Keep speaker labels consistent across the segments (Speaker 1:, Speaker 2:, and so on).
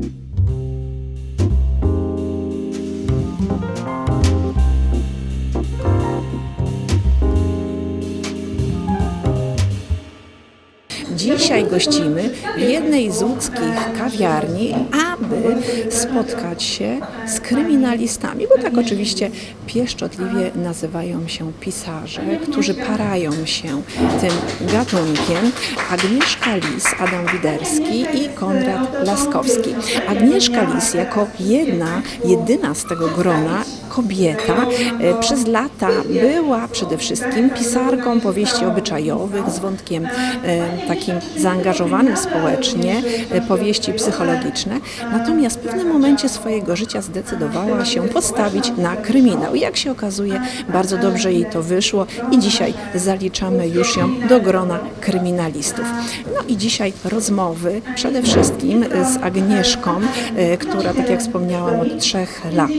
Speaker 1: you Dzisiaj gościmy w jednej z łódzkich kawiarni, aby spotkać się z kryminalistami, bo tak oczywiście pieszczotliwie nazywają się pisarze, którzy parają się tym gatunkiem. Agnieszka Lis, Adam Widerski i Konrad Laskowski. Agnieszka Lis jako jedna, jedyna z tego grona kobieta e, przez lata była przede wszystkim pisarką powieści obyczajowych z wątkiem e, takim zaangażowanym społecznie, e, powieści psychologiczne. Natomiast w pewnym momencie swojego życia zdecydowała się postawić na kryminał. I jak się okazuje, bardzo dobrze jej to wyszło i dzisiaj zaliczamy już ją do grona kryminalistów. No i dzisiaj rozmowy przede wszystkim z Agnieszką, która, tak jak wspomniałam, od trzech lat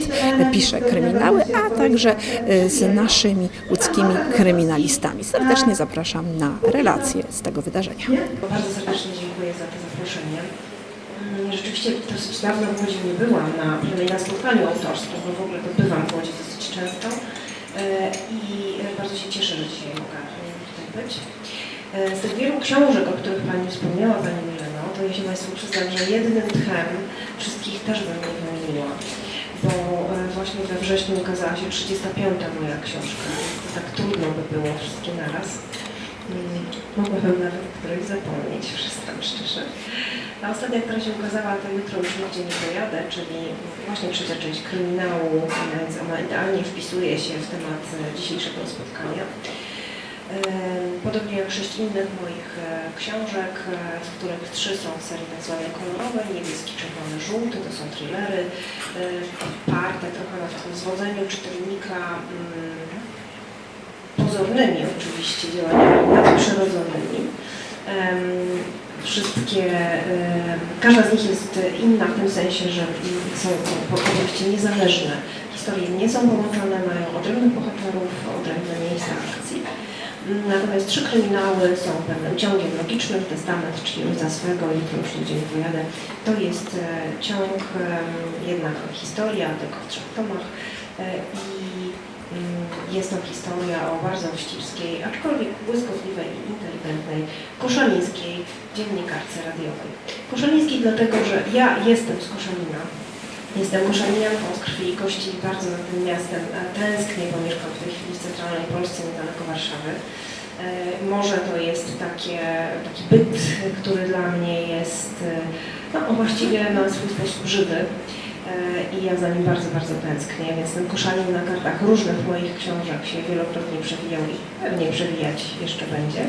Speaker 1: pisze kryminały, a także e, z naszymi łódzkimi kryminalistami. Serdecznie zapraszam na relacje z tego wydarzenia.
Speaker 2: Bardzo serdecznie dziękuję za to zaproszenie. Mm, Rzeczywiście dosyć dawno w Łodzi nie byłam na, na spotkaniu autorskim, bo w ogóle bywam w Łodzi dosyć często E, i e, bardzo się cieszę, że dzisiaj mogę tutaj być. E, Z tych wielu książek, o których Pani wspomniała, Pani Mileno, to ja się Państwu przyznam, że jednym tchem wszystkich też bym nie wymieniła, bo właśnie we wrześniu ukazała się 35. moja książka, tak trudno by było wszystkie naraz. Mm, Mogłabym nawet którejś zapomnieć, przyznam szczerze. A ostatnia, która się ukazała, to jutro już nigdzie nie pojadę, czyli właśnie trzecia część kryminału, więc ona idealnie wpisuje się w temat dzisiejszego spotkania. Podobnie jak sześć innych moich e, książek, e, z których trzy są w serii tak zwanej kolorowej, niebieski, czerwony, żółty, to są thrillery, e, oparte trochę na takim zwodzeniu czytelnika mm, pozornymi oczywiście działaniami nadprzyrodzonymi. Wszystkie, każda z nich jest inna w tym sensie, że są opowieści niezależne. Historie nie są połączone, mają odrębnych bohaterów, odrębne miejsca akcji. Natomiast trzy kryminały są pewnym ciągiem logicznym. Testament za swego, jutro już nigdzie nie pojadę. To jest e, ciąg, em, jedna historia, tylko w trzech tomach. E, I Mm, Jest to historia o bardzo wścibskiej, aczkolwiek błyskotliwej i inteligentnej koszalińskiej dziennikarce radiowej. Koszalińskiej dlatego, że ja jestem z Koszalina. Jestem koszalinianką z krwi i kości i bardzo za tym miastem tęsknię, bo mieszkam w tej chwili w centralnej Polsce, niedaleko Warszawy. E, Może to jest takie, taki byt, który dla mnie jest e, no, właściwie na swój sposób żywy. E, i ja za nim bardzo, bardzo tęsknię, więc ten koszalin na kartach różnych moich książek się wielokrotnie przewijał i pewnie przewijać jeszcze będzie.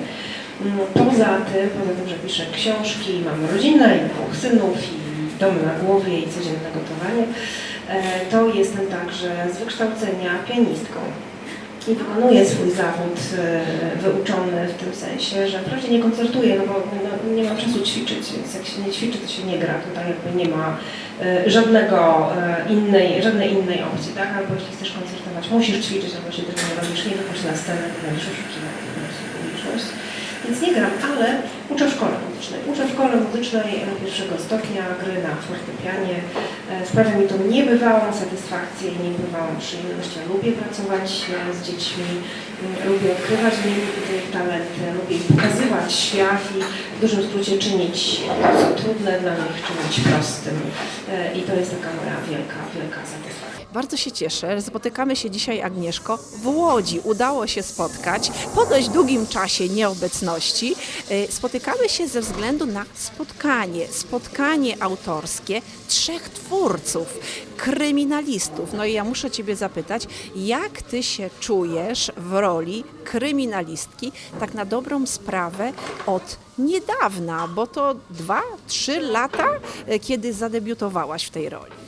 Speaker 2: Mm, Poza tym, poza tym, że piszę książki, mam rodzinę i dwóch synów i dom na głowie i codzienne gotowanie, e, to jestem także z wykształcenia pianistką. I wykonuję swój zawód e, wyuczony w tym sensie, że wprawdzie nie koncertuję, no bo no, nie mam czasu ćwiczyć, więc jak się nie ćwiczy, to się nie gra. Tutaj jakby nie ma e, żadnego innej, żadnej innej opcji, tak? Albo jeśli chcesz koncertować, musisz ćwiczyć, albo się tego nie robisz, nie wychodź na scenę, będziesz publiczność. Więc nie gram, ale uczę w szkole muzycznej. Uczę w szkole muzycznej e, pierwszego stopnia gry na fortepianie. E, Sprawia mi to niebywałą satysfakcję i niebywałą przyjemność. Ja lubię pracować e, z dziećmi, lubię odkrywać w nich ich talenty, lubię pokazywać świat i w dużym skrócie czynić to, co trudne dla nich, czynić prostym. I to jest taka moja wielka, wielka satysfakcja.
Speaker 1: Bardzo się cieszę, że spotykamy się dzisiaj, Agnieszko, w Łodzi. Udało się spotkać po dość długim czasie nieobecności. E, Spotykamy się ze względu na spotkanie, spotkanie autorskie trzech twórców, kryminalistów. No i ja muszę Ciebie zapytać, jak Ty się czujesz w roli kryminalistki, tak na dobrą sprawę od niedawna, bo to dwa, trzy lata, e, kiedy zadebiutowałaś w tej roli.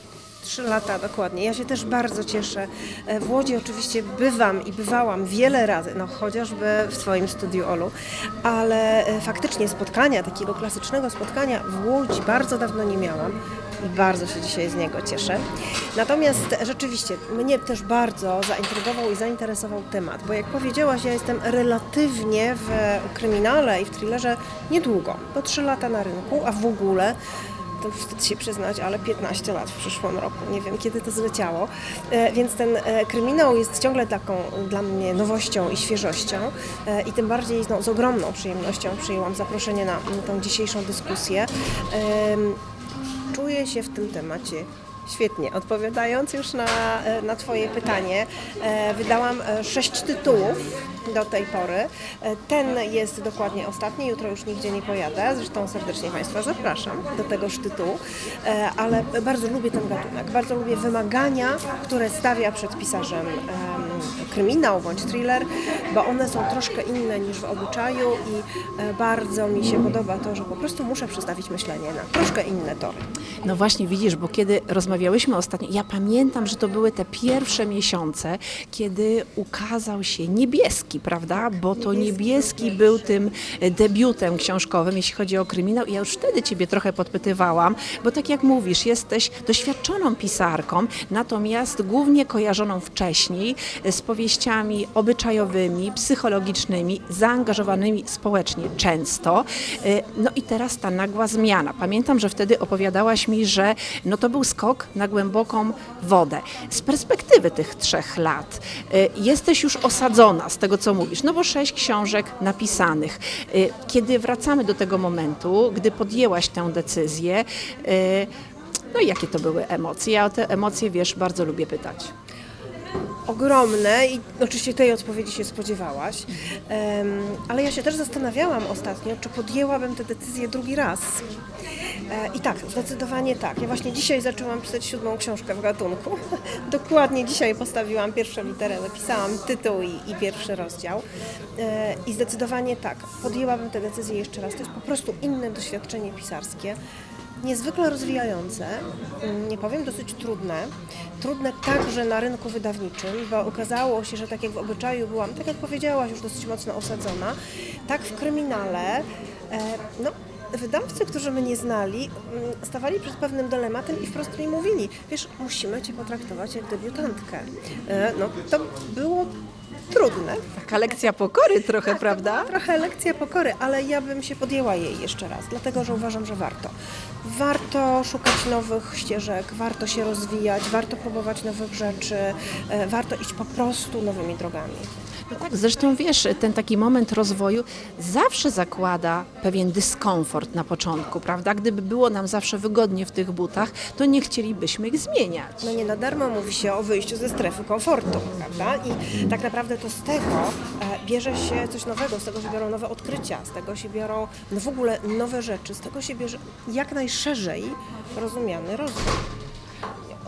Speaker 3: Trzy lata dokładnie. Ja się też bardzo cieszę. E, W Łodzi oczywiście bywam i bywałam wiele razy, no chociażby w swoim studiu Olu, ale e, faktycznie spotkania, takiego klasycznego spotkania w Łodzi bardzo dawno nie miałam i bardzo się dzisiaj z niego cieszę. Natomiast rzeczywiście mnie też bardzo zaintrygował i zainteresował temat, bo jak powiedziałaś, ja jestem relatywnie w kryminale i w thrillerze niedługo, bo trzy lata na rynku, a w ogóle
Speaker 2: to wstyd się przyznać, ale 15 lat w przyszłym roku. Nie wiem, kiedy to zleciało. E, Więc ten e, kryminał jest ciągle taką dla mnie nowością i świeżością. E, I tym bardziej no, z ogromną przyjemnością przyjęłam zaproszenie na tą dzisiejszą dyskusję. Czuję się w tym temacie świetnie. Odpowiadając już na, na Twoje pytanie, e, wydałam e, sześć tytułów do tej pory. E, Ten jest dokładnie ostatni, jutro już nigdzie nie pojadę. Zresztą serdecznie Państwa zapraszam do tegoż tytułu, ale bardzo lubię ten gatunek. Bardzo lubię wymagania, które stawia przed pisarzem em, kryminał bądź thriller, bo one są troszkę inne niż w obyczaju i e, bardzo mi się podoba to, że po prostu muszę przestawić myślenie na troszkę inne tory.
Speaker 1: No właśnie widzisz, bo kiedy rozmawiałyśmy ostatnio, ja pamiętam, że to były te pierwsze miesiące, kiedy ukazał się niebieski, prawda? Bo to niebieski był tym e, debiutem książkowym, jeśli chodzi o kryminał. I ja już wtedy ciebie trochę podpytywałam, bo tak jak mówisz, jesteś doświadczoną pisarką, natomiast głównie kojarzoną wcześniej e, z powieściami obyczajowymi, psychologicznymi, zaangażowanymi społecznie często. E, No i teraz ta nagła zmiana. Pamiętam, że wtedy opowiadałaś mi, że no to był skok na głęboką wodę. Z perspektywy tych trzech lat y, jesteś już osadzona z tego, co mówisz, no bo sześć książek napisanych. Y, Kiedy wracamy do tego momentu, gdy podjęłaś tę decyzję, y, no i jakie to były emocje? Ja o te emocje, wiesz, bardzo lubię pytać.
Speaker 2: Ogromne i oczywiście tej odpowiedzi się spodziewałaś, ale ja się też zastanawiałam ostatnio, czy podjęłabym tę decyzję drugi raz. E, I tak, zdecydowanie tak. Ja właśnie dzisiaj zaczęłam pisać siódmą książkę w gatunku. Dokładnie dzisiaj postawiłam pierwszą literę, napisałam tytuł i, i pierwszy rozdział. E, I zdecydowanie tak, podjęłabym tę decyzję jeszcze raz. To jest po prostu inne doświadczenie pisarskie niezwykle rozwijające, mm, nie powiem dosyć trudne. Trudne także na rynku wydawniczym, bo okazało się, że tak jak w obyczaju byłam, tak jak powiedziałaś, już dosyć mocno osadzona, tak w kryminale, e, no, wydawcy, którzy mnie znali, mm, stawali przed pewnym dylematem i wprost mi mówili, wiesz, musimy Cię potraktować jak debiutantkę. E, no, to było trudne,
Speaker 1: Taka lekcja pokory trochę, prawda?
Speaker 2: Trochę lekcja pokory, ale ja bym się podjęła jej jeszcze raz, dlatego że uważam, że warto. Warto szukać nowych ścieżek, warto się rozwijać, warto próbować nowych rzeczy, e, warto iść po prostu nowymi drogami.
Speaker 1: Tak, zresztą wiesz, ten taki moment rozwoju zawsze zakłada pewien dyskomfort na początku, prawda? Gdyby było nam zawsze wygodnie w tych butach, to nie chcielibyśmy ich zmieniać.
Speaker 2: No nie na darmo mówi się o wyjściu ze strefy komfortu, prawda? I tak naprawdę to z tego e, bierze się coś nowego, z tego się biorą nowe odkrycia, z tego się biorą no w ogóle nowe rzeczy, z tego się bierze jak najszerzej rozumiany rozwój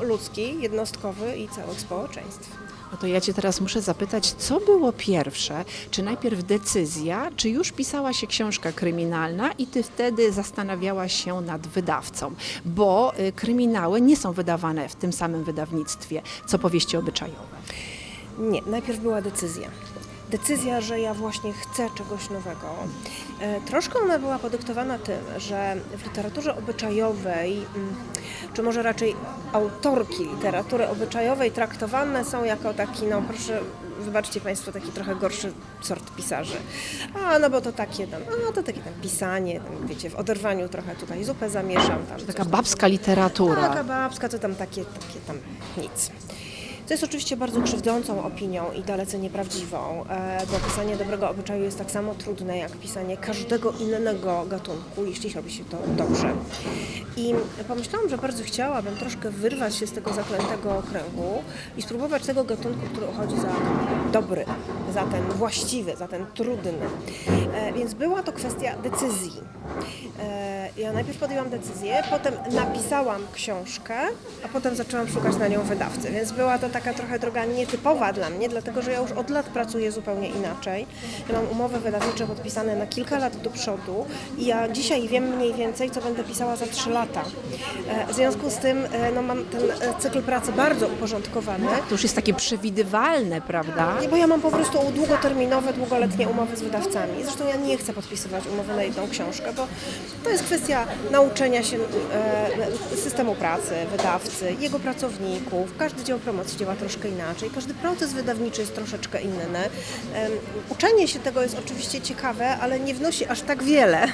Speaker 2: ludzki, jednostkowy i całych społeczeństw.
Speaker 1: No to ja Cię teraz muszę zapytać, co było pierwsze? Czy najpierw decyzja, czy już pisała się książka kryminalna i Ty wtedy zastanawiałaś się nad wydawcą? Bo y, kryminały nie są wydawane w tym samym wydawnictwie, co powieści obyczajowe.
Speaker 2: Nie, najpierw była decyzja. Decyzja, że ja właśnie chcę czegoś nowego. E, Troszkę ona była podyktowana tym, że w literaturze obyczajowej, mm, czy może raczej autorki literatury obyczajowej traktowane są jako taki, no proszę, wybaczcie Państwo, taki trochę gorszy sort pisarzy. A, no bo to takie tam, a to takie tam pisanie, tam, wiecie, w oderwaniu trochę tutaj zupę zamieszam. Tam
Speaker 1: Taka babska literatura.
Speaker 2: Taka babska, to tam takie, takie tam nic. To jest oczywiście bardzo krzywdzącą opinią i dalece nieprawdziwą, e, bo pisanie dobrego obyczaju jest tak samo trudne jak pisanie każdego innego gatunku, jeśli robi się to dobrze. I pomyślałam, że bardzo chciałabym troszkę wyrwać się z tego zaklętego kręgu i spróbować tego gatunku, który uchodzi za dobry, za ten właściwy, za ten trudny. E, Więc była to kwestia decyzji. Ja najpierw podjęłam decyzję, potem napisałam książkę, a potem zaczęłam szukać na nią wydawcy. Więc była to taka trochę droga nietypowa dla mnie, dlatego że ja już od lat pracuję zupełnie inaczej. Ja mam umowy wydawnicze podpisane na kilka lat do przodu i ja dzisiaj wiem mniej więcej, co będę pisała za trzy lata. E, W związku z tym e, no, mam ten e, cykl pracy bardzo uporządkowany.
Speaker 1: To już jest takie przewidywalne, prawda?
Speaker 2: Nie, bo ja mam po prostu długoterminowe, długoletnie umowy z wydawcami. Zresztą ja nie chcę podpisywać umowy na jedną książkę, bo to jest kwestia kwestia nauczenia się e, systemu pracy, wydawcy, jego pracowników. Każdy dział promocji działa troszkę inaczej, każdy proces wydawniczy jest troszeczkę inny. Uczenie się tego jest oczywiście ciekawe, ale nie wnosi aż tak wiele.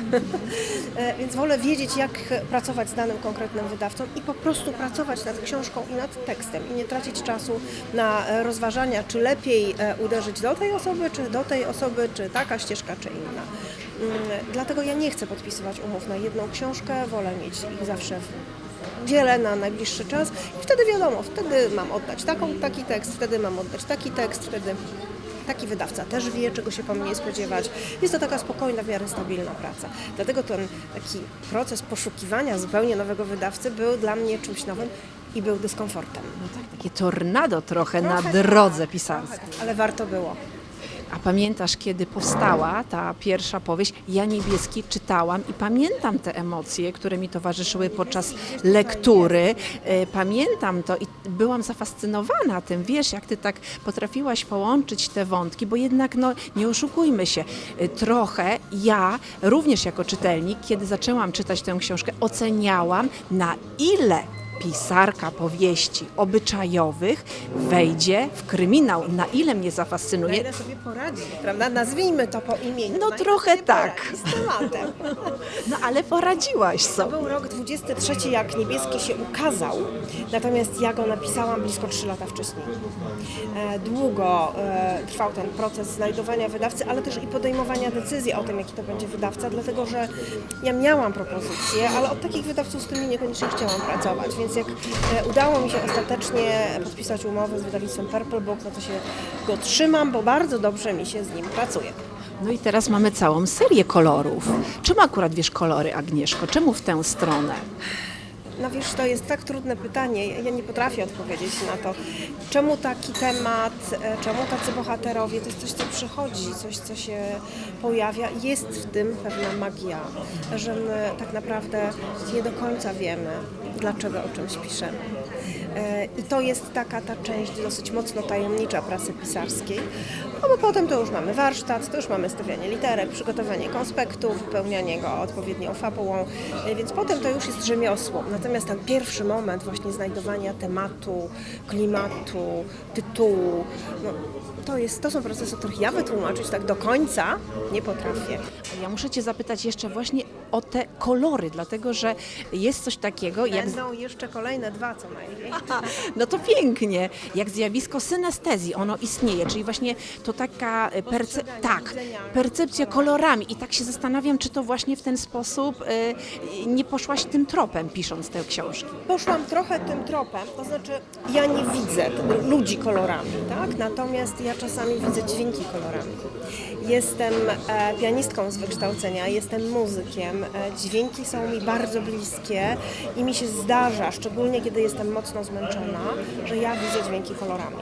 Speaker 2: E, Więc wolę wiedzieć, jak pracować z danym konkretnym wydawcą i po prostu pracować nad książką i nad tekstem i nie tracić czasu na rozważania, czy lepiej e, uderzyć do tej osoby, czy do tej osoby, czy taka ścieżka, czy inna. Mm, Dlatego ja nie chcę podpisywać umów na jedną książkę, wolę mieć ich zawsze wiele na najbliższy czas i wtedy wiadomo, wtedy mam oddać taką, taki tekst, wtedy mam oddać taki tekst, wtedy taki wydawca też wie, czego się po mnie spodziewać. Jest to taka spokojna, w miarę stabilna praca. Dlatego ten taki proces poszukiwania zupełnie nowego wydawcy był dla mnie czymś nowym i był dyskomfortem.
Speaker 1: Takie tornado trochę na
Speaker 2: Trochę
Speaker 1: drodze
Speaker 2: tak,
Speaker 1: pisarskiej.
Speaker 2: trochę tak, Ale warto było.
Speaker 1: A pamiętasz, kiedy powstała ta pierwsza powieść? Ja niebieski czytałam i pamiętam te emocje, które mi towarzyszyły podczas lektury. E, Pamiętam to i byłam zafascynowana tym, wiesz, jak ty tak potrafiłaś połączyć te wątki, bo jednak, no, nie oszukujmy się, e, trochę ja, również jako czytelnik, kiedy zaczęłam czytać tę książkę, oceniałam, na ile pisarka powieści obyczajowych wejdzie w kryminał, na ile mnie
Speaker 2: Na
Speaker 1: zafascynuje.
Speaker 2: ile sobie poradzi, prawda? Nazwijmy to po imieniu.
Speaker 1: No
Speaker 2: Na
Speaker 1: trochę tak.
Speaker 2: Z tematem.
Speaker 1: No ale poradziłaś
Speaker 2: To
Speaker 1: sobie.
Speaker 2: był rok 23, jak Niebieski się ukazał, natomiast ja go napisałam blisko 3 lata wcześniej. E, Długo e, trwał ten proces znajdowania wydawcy, ale też i podejmowania decyzji o tym, jaki to będzie wydawca, dlatego że ja miałam propozycje, ale od takich wydawców z tymi niekoniecznie chciałam pracować, więc jak e, udało mi się ostatecznie podpisać umowę z wydawnictwem Purple Book, no to się go trzymam, bo bardzo dobrze mi się z nim pracuje.
Speaker 1: No i teraz mamy całą serię kolorów. Czemu akurat wiesz kolory, Agnieszko? Czemu w tę stronę?
Speaker 2: No wiesz, to jest tak trudne pytanie. Ja nie potrafię odpowiedzieć na to. Czemu taki temat, e, czemu tacy bohaterowie? To jest coś, co przychodzi, coś, co się pojawia. Jest w tym pewna magia, że my tak naprawdę nie do końca wiemy, dlaczego o czymś piszemy. E, I to jest taka ta część dosyć mocno tajemnicza prasy pisarskiej, no bo potem to już mamy warsztat, to już mamy stawianie literek, przygotowanie konspektu, wypełnianie go odpowiednią fabułą, e, więc potem to już jest rzemiosło. Natomiast ten pierwszy moment właśnie znajdowania tematu, klimatu, tytułu, no, to, jest, to są procesy, których ja wytłumaczyć tak do końca nie potrafię.
Speaker 1: Ja muszę Cię zapytać jeszcze właśnie o te kolory, dlatego że jest coś takiego jak...
Speaker 2: Będą jeszcze kolejne dwa co najmniej.
Speaker 1: Aha, no to pięknie, jak zjawisko synestezji, ono istnieje, czyli właśnie to taka e, perce... Tak, percepcja kolorami i tak się zastanawiam, czy to właśnie w ten sposób e, nie poszłaś tym tropem pisząc te książki.
Speaker 2: Poszłam trochę tym tropem, to znaczy ja nie widzę ludzi kolorami, tak? Natomiast ja czasami widzę dźwięki kolorami. Jestem e, pianistką z wykształcenia, jestem muzykiem, e, dźwięki są mi bardzo bliskie i mi się zdarza, szczególnie kiedy jestem mocno zmęczona, że ja widzę dźwięki kolorami.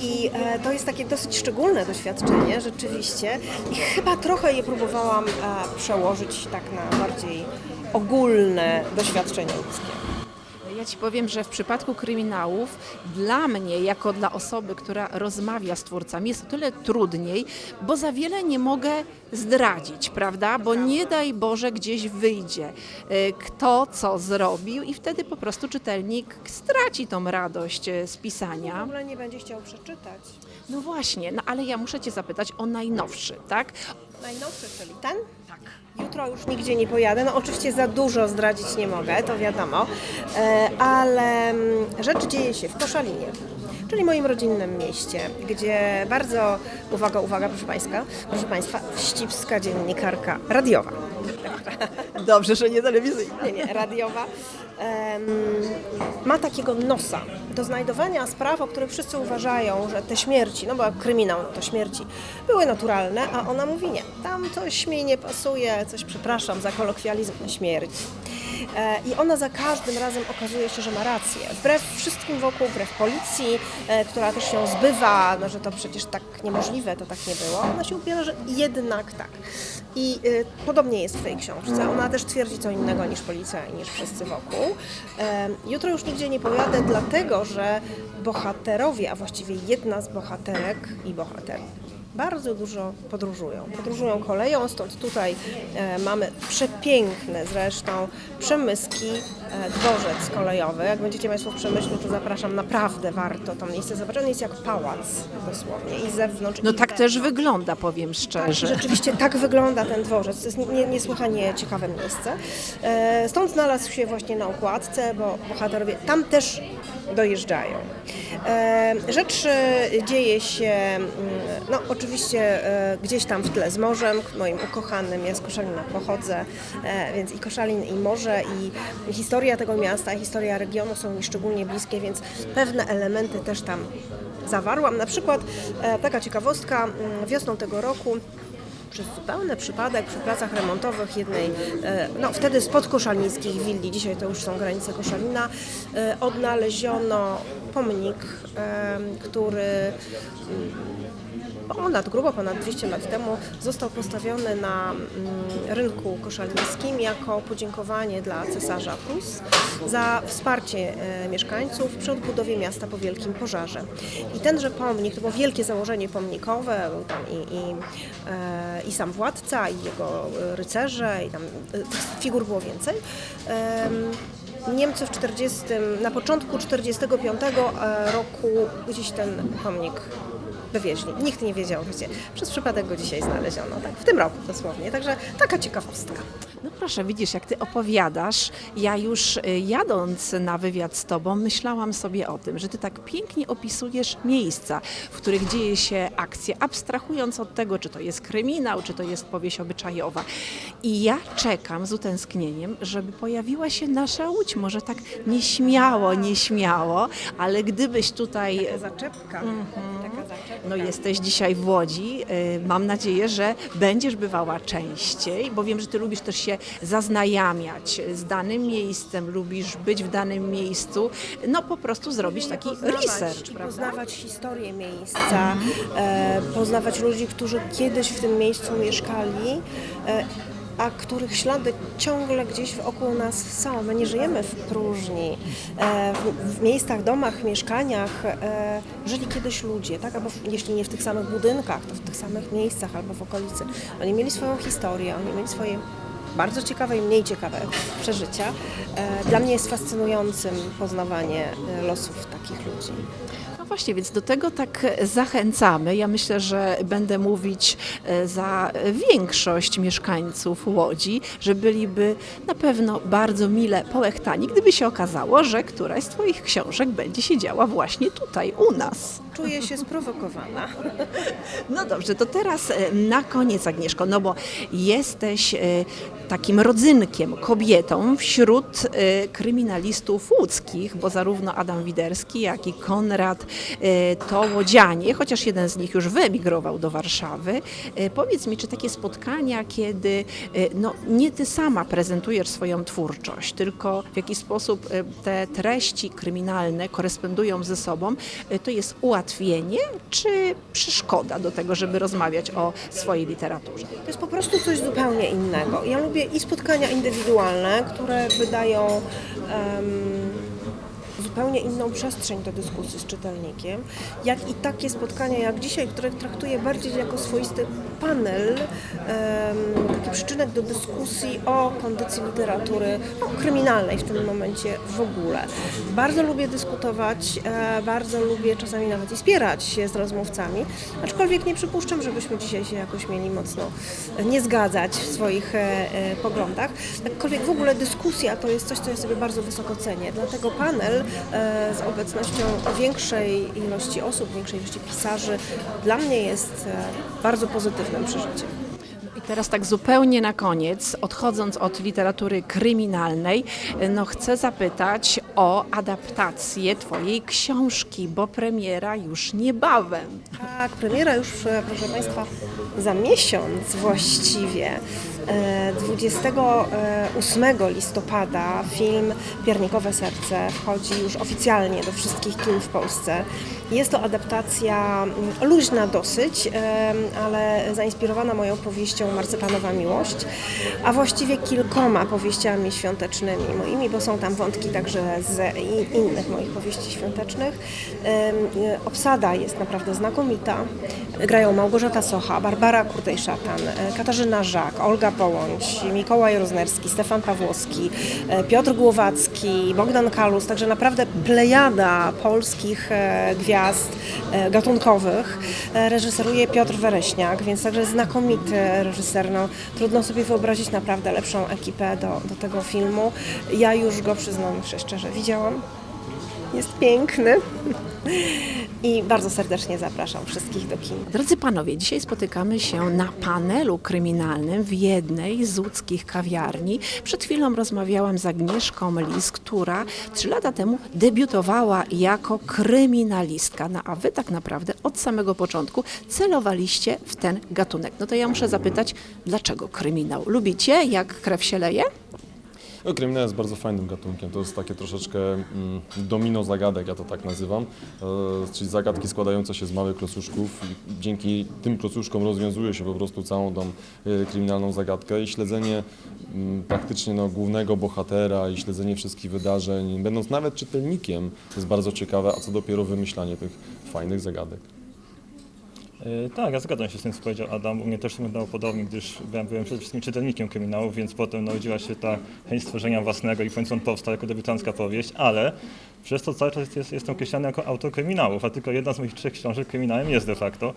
Speaker 2: I e, to jest takie dosyć szczególne doświadczenie rzeczywiście i chyba trochę je próbowałam przełożyć tak na bardziej ogólne doświadczenie ludzkie.
Speaker 1: Ja Ci powiem, że w przypadku kryminałów dla mnie, jako dla osoby, która rozmawia z twórcami, jest o tyle trudniej, bo za wiele nie mogę zdradzić, prawda? Bo nie daj Boże gdzieś wyjdzie, y, kto co zrobił i wtedy po prostu czytelnik straci tą radość y, z
Speaker 2: W
Speaker 1: pisania.
Speaker 2: ogóle nie będzie chciał przeczytać.
Speaker 1: No właśnie, no ale ja muszę Cię zapytać o najnowszy, tak?
Speaker 2: Najnowszy, czyli ten? Jutro już nigdzie nie pojadę. No oczywiście za dużo zdradzić nie mogę, to wiadomo, E, ale mm, rzecz dzieje się w Koszalinie, czyli moim rodzinnym mieście, gdzie bardzo, uwaga, uwaga, proszę Państwa, proszę Państwa, wścibska dziennikarka radiowa.
Speaker 1: Dobrze, że nie telewizyjna.
Speaker 2: nie, nie, radiowa, ma takiego nosa do znajdowania spraw, o których wszyscy uważają, że te śmierci, no bo kryminał to śmierci, były naturalne, a ona mówi nie, tam coś mi nie pasuje, coś przepraszam za kolokwializm, śmierć. E, I ona za każdym razem okazuje się, że ma rację. Wbrew wszystkim wokół, wbrew policji, e, która też ją zbywa, no, że to przecież tak niemożliwe, to tak nie było. Ona się upiera, że jednak tak. I y, podobnie jest w tej książce. Ona też twierdzi co innego niż policja i niż wszyscy wokół. Jutro już nigdzie nie pojadę, dlatego że bohaterowie, a właściwie jedna z bohaterek i bohater bardzo dużo podróżują. Podróżują koleją, stąd tutaj e, mamy przepiękne zresztą przemyski, e, dworzec kolejowy. Jak będziecie Państwo w Przemyślu, to zapraszam, naprawdę warto to miejsce zobaczyć. On jest jak pałac dosłownie i z zewnątrz.
Speaker 1: No
Speaker 2: i
Speaker 1: tak też wygląda, powiem szczerze.
Speaker 2: Rzeczywiście tak wygląda ten dworzec. To jest nie- niesłychanie ciekawe miejsce. E, Stąd znalazł się właśnie na okładce, bo bohaterowie tam też dojeżdżają. Rzecz dzieje się, mm, no oczywiście e, gdzieś tam w tle z morzem, moim ukochanym, ja z Koszalina pochodzę, e, więc i Koszalin i morze i historia tego miasta, historia regionu są mi szczególnie bliskie, więc pewne elementy też tam zawarłam. Na przykład e, taka ciekawostka, mm, wiosną tego roku przez zupełny przypadek przy pracach remontowych jednej, e, no wtedy spod koszalnickich willi, dzisiaj to już są granice Koszalina, e, odnaleziono pomnik, e, który ponad, grubo ponad 200 lat temu został postawiony na mm, rynku koszalińskim jako podziękowanie dla cesarza Prus za wsparcie e, mieszkańców przy odbudowie miasta po wielkim pożarze. I tenże pomnik, to było wielkie założenie pomnikowe, był tam i, i, e, i sam władca, i jego e, rycerze, i tam figur było więcej. Em, Niemcy w 40, na początku 45 e, roku gdzieś ten pomnik wywieźli. Nikt nie wiedział, gdzie. Przez przypadek go dzisiaj znaleziono, tak, w tym roku dosłownie. Także taka ciekawostka.
Speaker 1: No proszę, widzisz, jak ty opowiadasz, ja już y, jadąc na wywiad z tobą, myślałam sobie o tym, że ty tak pięknie opisujesz miejsca, w których dzieje się akcja, abstrahując od tego, czy to jest kryminał, czy to jest powieść obyczajowa. I ja czekam z utęsknieniem, żeby pojawiła się nasza łódź, może tak nieśmiało, nieśmiało, ale gdybyś tutaj
Speaker 2: Zaczepka. Taka zaczepka.
Speaker 1: No jesteś dzisiaj w Łodzi. Y, Mam nadzieję, że będziesz bywała częściej, bo wiem, że ty lubisz też się zaznajamiać z danym miejscem, lubisz być w danym miejscu, no po prostu zrobić taki
Speaker 2: Poznawać
Speaker 1: research, prawda?
Speaker 2: poznawać historię miejsca, e, poznawać ludzi, którzy kiedyś w tym miejscu mieszkali, e, a których ślady ciągle gdzieś wokół nas są. My nie żyjemy w próżni. E, w, miejscach, domach, mieszkaniach e, żyli kiedyś ludzie, tak? Albo jeśli nie w tych samych budynkach, to w tych samych miejscach albo w okolicy. Oni mieli swoją historię, oni mieli swoje bardzo ciekawe i mniej ciekawe przeżycia. E, Dla mnie jest fascynującym poznawanie losów takich ludzi.
Speaker 1: Właśnie, więc do tego tak zachęcamy. Ja myślę, że będę mówić e, za większość mieszkańców Łodzi, że byliby na pewno bardzo mile połechtani, gdyby się okazało, że któraś z Twoich książek będzie się działa właśnie tutaj, u nas.
Speaker 2: Czuję się sprowokowana.
Speaker 1: No dobrze, to teraz e, na koniec Agnieszko, no bo jesteś e, takim rodzynkiem, kobietą wśród e, kryminalistów łódzkich, bo zarówno Adam Widerski, jak i Konrad to łodzianie, chociaż jeden z nich już wyemigrował do Warszawy. Powiedz mi, czy takie spotkania, kiedy no, nie ty sama prezentujesz swoją twórczość, tylko w jakiś sposób te treści kryminalne korespondują ze sobą, to jest ułatwienie czy przeszkoda do tego, żeby rozmawiać o swojej literaturze?
Speaker 2: To jest po prostu coś zupełnie innego. Ja lubię i spotkania indywidualne, które wydają em, zupełnie inną przestrzeń do dyskusji z czytelnikiem, jak i takie spotkania jak dzisiaj, które traktuję bardziej jako swoisty panel, taki przyczynek do dyskusji o kondycji literatury no, kryminalnej w tym momencie w ogóle. Bardzo lubię dyskutować, e, bardzo lubię czasami nawet i spierać się z rozmówcami, aczkolwiek nie przypuszczam, żebyśmy dzisiaj się jakoś mieli mocno nie zgadzać w swoich e, e, poglądach. Jakkolwiek w ogóle dyskusja to jest coś, co ja sobie bardzo wysoko cenię, dlatego panel e, z obecnością większej ilości osób, większej ilości pisarzy dla mnie jest e, bardzo pozytywnym przeżyciem.
Speaker 1: I teraz tak zupełnie na koniec, odchodząc od literatury kryminalnej, no chcę zapytać o adaptację Twojej książki, bo premiera już niebawem.
Speaker 2: Tak, premiera już, e, proszę Państwa, za miesiąc właściwie. E, 28 listopada film Piernikowe Serce wchodzi już oficjalnie do wszystkich kin w Polsce. Jest to adaptacja mm, luźna dosyć, ale zainspirowana moją powieścią Marcypanowa Miłość, a właściwie kilkoma powieściami świątecznymi moimi, bo są tam wątki także z innych moich powieści świątecznych. E, Obsada jest naprawdę znakomita. Grają Małgorzata Socha, Barbara Kurtej-Szatan, e, Katarzyna Żak, Olga Mikołaj Roznerski, Stefan Pawłowski, e, Piotr Głowacki, Bogdan Kalus, także naprawdę plejada polskich e, gwiazd e, gatunkowych. Reżyseruje Piotr Wereśniak, więc także znakomity reżyser. No, trudno sobie wyobrazić naprawdę lepszą ekipę do, do tego filmu. Ja już go przyznam szczerze, widziałam. Jest piękny. I bardzo serdecznie zapraszam wszystkich do kin.
Speaker 1: Drodzy panowie, dzisiaj spotykamy się na panelu kryminalnym w jednej z łódzkich kawiarni. Przed chwilą rozmawiałam z Agnieszką Lis, która trzy lata temu debiutowała jako kryminalistka. No a wy tak naprawdę od samego początku celowaliście w ten gatunek. No to ja muszę zapytać, dlaczego kryminał? Lubicie, jak krew się leje?
Speaker 4: No, kryminał jest bardzo fajnym gatunkiem. To jest takie troszeczkę mm, domino zagadek, ja to tak nazywam. E, czyli zagadki składające się z małych klocuszków dzięki tym klocuszkom rozwiązuje się po prostu całą tą e, kryminalną zagadkę i śledzenie mm, praktycznie no, głównego bohatera i śledzenie wszystkich wydarzeń, będąc nawet czytelnikiem, jest bardzo ciekawe, a co dopiero wymyślanie tych fajnych zagadek.
Speaker 5: E, Tak, ja zgadzam się z tym, co powiedział Adam. U mnie też wyglądało podobnie, gdyż byłem, byłem przede wszystkim czytelnikiem kryminałów, więc potem narodziła się ta chęć stworzenia własnego i w końcu on powstał jako debiutancka powieść, ale przez to cały czas jest, jestem określany jako autor kryminałów, a tylko jedna z moich trzech książek kryminałem jest de facto.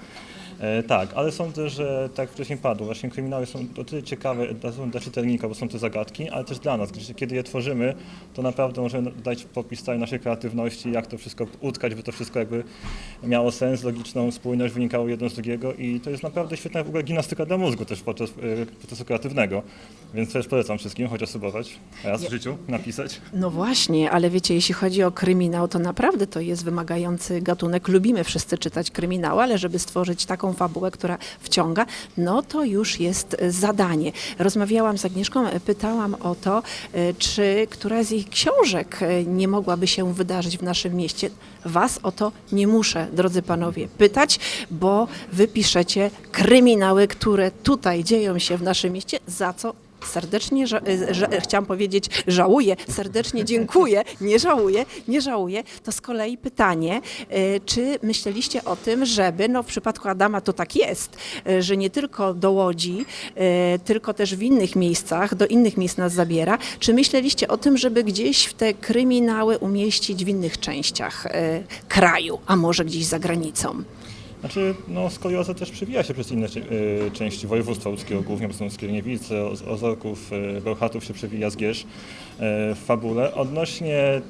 Speaker 5: E, tak, ale sądzę, że tak wcześniej padło, właśnie kryminały są o tyle ciekawe dla, dla czytelnika, bo są to zagadki, ale też dla nas, gdyż kiedy je tworzymy, to naprawdę możemy dać popis całej naszej kreatywności, jak to wszystko utkać, by to wszystko jakby miało sens, logiczną spójność, wynikało jedno z drugiego i to jest naprawdę świetna w ogóle gimnastyka dla mózgu też podczas y, procesu kreatywnego, więc też polecam wszystkim, chociaż spróbować raz w życiu napisać.
Speaker 1: No właśnie, ale wiecie, jeśli chodzi o kryminał, to naprawdę to jest wymagający gatunek. Lubimy wszyscy czytać kryminał, ale żeby stworzyć taką fabułę, która wciąga, no to już jest e, zadanie. Rozmawiałam z Agnieszką, e, pytałam o to, e, czy która z jej książek nie mogłaby się wydarzyć w naszym mieście. Was o to nie muszę, drodzy panowie, pytać, bo wy piszecie kryminały, które tutaj dzieją się w naszym mieście, za co serdecznie, ża- e, ża- chciałam powiedzieć, żałuję, serdecznie dziękuję, nie żałuję, nie żałuję. To z kolei pytanie, e, czy myśleliście o tym, żeby, no w przypadku Adama to tak jest, że nie tylko do Łodzi, tylko też w innych miejscach, do innych miejsc nas zabiera, czy myśleliście o tym, żeby gdzieś w te kryminały umieścić w innych częściach kraju, a może gdzieś za granicą?
Speaker 5: Znaczy, no skolioza też przewija się przez inne y, części województwa łódzkiego, głównie bo są Skierniewice, Oz- Ozorków, y, Bełchatów się przewija Zgierz y, w fabule. Odnośnie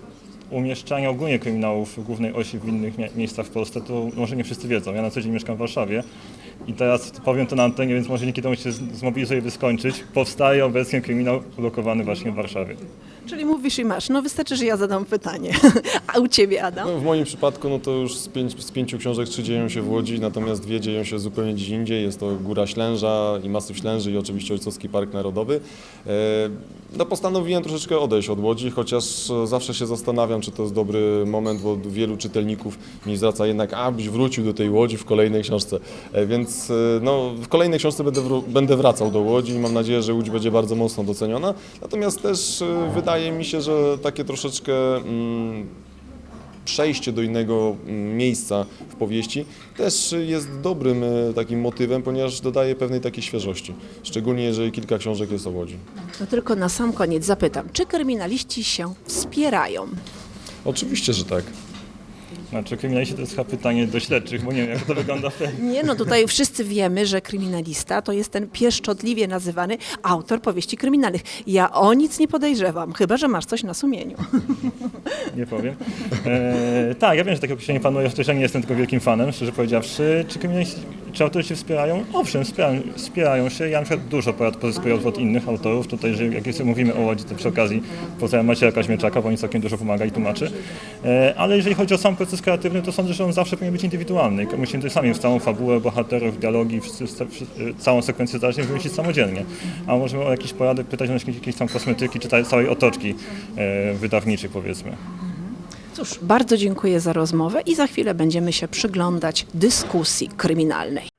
Speaker 5: umieszczania ogólnie kryminałów w głównej osi w innych miejscach w Polsce, to może nie wszyscy wiedzą. Ja na co dzień mieszkam w Warszawie i teraz powiem to na antenie, więc może temu się zmobilizuję, by skończyć. Powstaje obecnie kryminał ulokowany właśnie w Warszawie.
Speaker 1: Czyli mówisz i masz, no wystarczy, że ja zadam pytanie. A u ciebie, Adam?
Speaker 4: No, w moim przypadku no to już z, pięć, z pięciu książek trzy dzieją się w Łodzi, natomiast dwie dzieją się zupełnie gdzieś indziej. Jest to Góra Ślęża i Masyw Ślęży i oczywiście Ojcowski Park Narodowy. E, no postanowiłem troszeczkę odejść od Łodzi, chociaż e, zawsze się zastanawiam, czy to jest dobry moment, bo wielu czytelników mi zwraca jednak, abyś wrócił do tej Łodzi w kolejnej książce. E, więc no, w kolejnej książce będę, będę wracał do Łodzi i mam nadzieję, że Łódź będzie bardzo mocno doceniona. Natomiast też e, wydaje mi się, że takie troszeczkę mm, przejście do innego mm, miejsca w powieści też jest dobrym e, takim motywem, ponieważ dodaje pewnej takiej świeżości. Szczególnie jeżeli kilka książek jest o Łodzi.
Speaker 1: To tylko na sam koniec zapytam, czy kryminaliści się wspierają?
Speaker 4: Oczywiście, że tak.
Speaker 5: Znaczy, kryminaliści to jest chyba pytanie do śledczych, bo nie wiem, jak to wygląda w
Speaker 1: Nie, no tutaj wszyscy wiemy, że kryminalista to jest ten pieszczotliwie nazywany autor powieści kryminalnych. Ja o nic nie podejrzewam, chyba że masz coś na sumieniu.
Speaker 5: nie powiem. E, tak, ja wiem, że takie określenie panuje, chociaż ja nie jestem tylko wielkim fanem, szczerze powiedziawszy. Czy kryminaliści, Czy autorzy się wspierają? Owszem, wspierają, wspierają się. Ja na przykład dużo porad pozyskuję od, od innych autorów. Tutaj, że jak mówimy o Łodzi, to przy okazji pozdrawiam Macieja Kaźmierczaka, bo on całkiem dużo pomaga i tłumaczy. E, Ale jeżeli chodzi o sam proces kreatywny, to sądzę, że on zawsze powinien być indywidualny. Musimy tutaj sami w całą fabułę, bohaterów, dialogi, całą sekwencję zdarzeń wymyślić samodzielnie. A możemy o jakieś porady pytać na jakieś, tam kosmetyki, czy całej otoczki e, wydawniczej powiedzmy.
Speaker 1: Cóż, bardzo dziękuję za rozmowę i za chwilę będziemy się przyglądać dyskusji kryminalnej.